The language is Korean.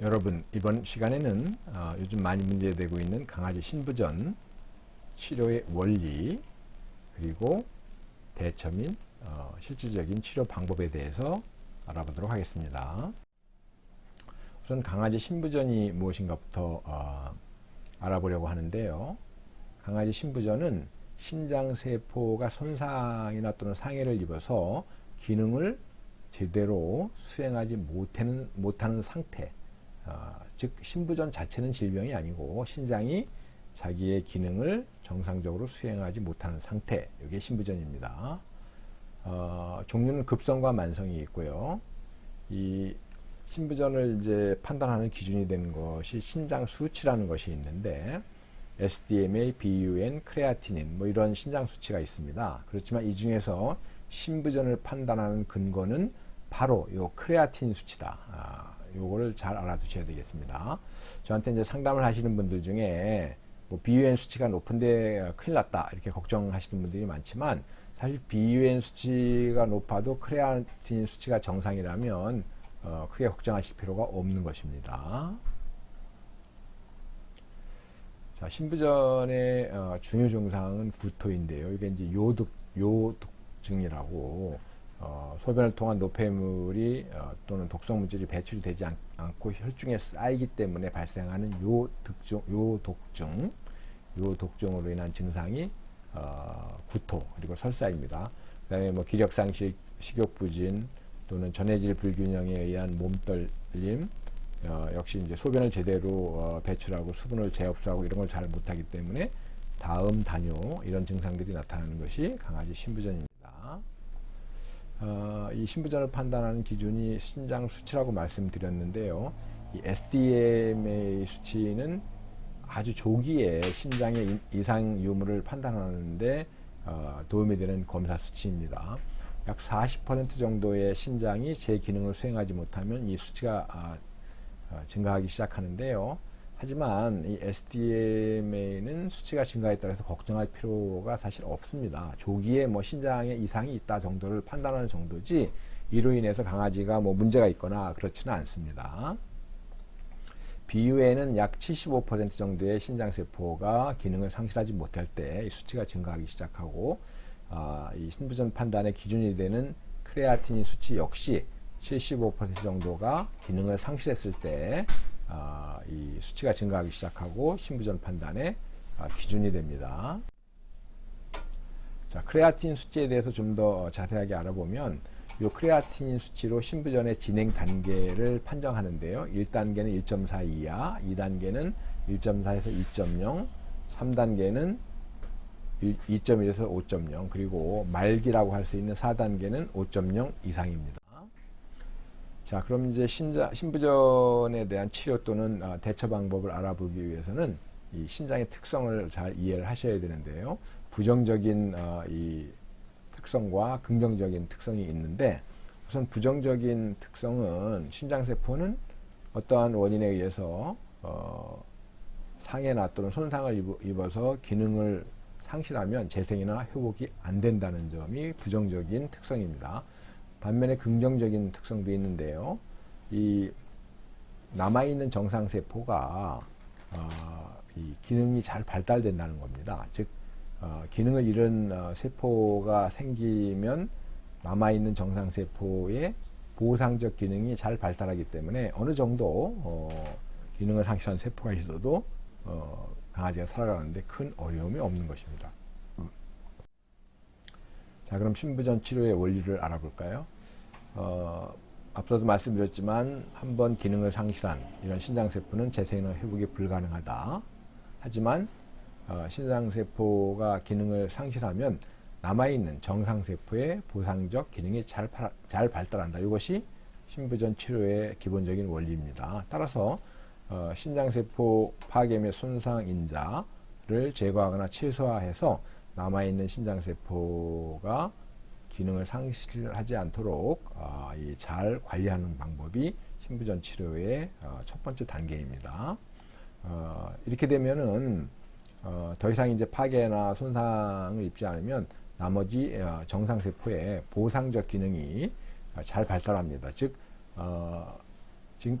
여러분 이번 시간에는 어, 요즘 많이 문제되고 있는 강아지 신부전 치료의 원리 그리고 대처 및 어, 실질적인 치료 방법에 대해서 알아보도록 하겠습니다. 우선 강아지 신부전이 무엇인가부터 어, 알아보려고 하는데요. 강아지 신부전은 신장 세포가 손상이나 또는 상해를 입어서 기능을 제대로 수행하지 못하는, 못하는 상태, 어, 즉 신부전 자체는 질병이 아니고 신장이 자기의 기능을 정상적으로 수행하지 못하는 상태, 이게 신부전입니다. 어, 종류는 급성과 만성이 있고요. 이 신부전을 이제 판단하는 기준이 되는 것이 신장 수치라는 것이 있는데 SDMA, BUN, 크레아티닌 뭐 이런 신장 수치가 있습니다. 그렇지만 이 중에서 신부전을 판단하는 근거는 바로 요 크레아틴 수치다. 아, 요거를 잘 알아두셔야 되겠습니다. 저한테 이제 상담을 하시는 분들 중에 뭐 BUN 수치가 높은데 큰일 났다 이렇게 걱정하시는 분들이 많지만 사실 BUN 수치가 높아도 크레아틴 수치가 정상이라면 어, 크게 걱정하실 필요가 없는 것입니다. 자, 신부전의 어, 중요 증상은 구토인데요. 이게 이제 요독 요독증이라고 어, 소변을 통한 노폐물이 어, 또는 독성 물질이 배출이 되지 않, 고 혈중에 쌓이기 때문에 발생하는 요독증, 요독증, 요독증으로 인한 증상이 어, 구토 그리고 설사입니다. 그다음에 뭐 기력 상실, 식욕 부진 또는 전해질 불균형에 의한 몸떨림, 어, 역시 이제 소변을 제대로 어, 배출하고 수분을 재흡수하고 이런 걸 잘 못하기 때문에 다음 단요 이런 증상들이 나타나는 것이 강아지 신부전입니다. 어, 이 신부전을 판단하는 기준이 신장 수치라고 말씀드렸는데요. 이 SDMA 수치는 아주 조기에 신장의 이상 유무를 판단하는데 어, 도움이 되는 검사 수치입니다. 약 40% 정도의 신장이 제 기능을 수행하지 못하면 이 수치가 아, 어, 증가하기 시작하는데요. 하지만 이 SDMA는 수치가 증가에 따라서 걱정할 필요가 사실 없습니다. 조기에 뭐 신장에 이상이 있다 정도를 판단하는 정도지 이로 인해서 강아지가 뭐 문제가 있거나 그렇지는 않습니다. 비유에는 약 75% 정도의 신장세포가 기능을 상실하지 못할 때 수치가 증가하기 시작하고 아, 이 신부전 판단의 기준이 되는 크레아틴인 수치 역시 75% 정도가 기능을 상실했을 때 아, 이 수치가 증가하기 시작하고 신부전 판단의 아, 기준이 됩니다. 자, 크레아틴 수치에 대해서 좀 더 자세하게 알아보면 이 크레아틴 수치로 신부전의 진행 단계를 판정하는데요. 1단계는 1.4 이하, 2단계는 1.4에서 2.0, 3단계는 2.1에서 5.0, 그리고 말기라고 할 수 있는 4단계는 5.0 이상입니다. 자, 그럼 이제 신자, 신부전에 대한 치료 또는 어, 대처 방법을 알아보기 위해서는 이 신장의 특성을 잘 이해를 하셔야 되는데요. 부정적인 어, 이 특성과 긍정적인 특성이 있는데 우선 부정적인 특성은 신장세포는 어떠한 원인에 의해서 어, 상해나 또는 손상을 입어서 기능을 상실하면 재생이나 회복이 안 된다는 점이 부정적인 특성입니다. 반면에 긍정적인 특성도 있는데요. 이 남아있는 정상세포가 어, 이 기능이 잘 발달된다는 겁니다. 즉 어, 기능을 잃은 어, 세포가 생기면 남아있는 정상세포의 보상적 기능이 잘 발달하기 때문에 어느 정도 어, 기능을 상실한 세포가 있어도 어, 강아지가 살아가는데 큰 어려움이 없는 것입니다. 자, 그럼 신부전 치료의 원리를 알아볼까요? 어, 앞서도 말씀드렸지만 한 번 기능을 상실한 이런 신장세포는 재생이나 회복이 불가능하다. 하지만 어, 신장세포가 기능을 상실하면 남아있는 정상세포의 보상적 기능이 잘, 잘 발달한다. 이것이 신부전 치료의 기본적인 원리입니다. 따라서 어, 신장세포 파괴 및 손상 인자를 제거하거나 최소화해서 남아있는 신장세포가 기능을 상실하지 않도록 어, 잘 관리하는 방법이 신부전 치료의 어, 첫 번째 단계입니다. 어, 이렇게 되면은 어, 더 이상 이제 파괴나 손상을 입지 않으면 나머지 어, 정상 세포의 보상적 기능이 잘 발달합니다. 즉 어, 지금까지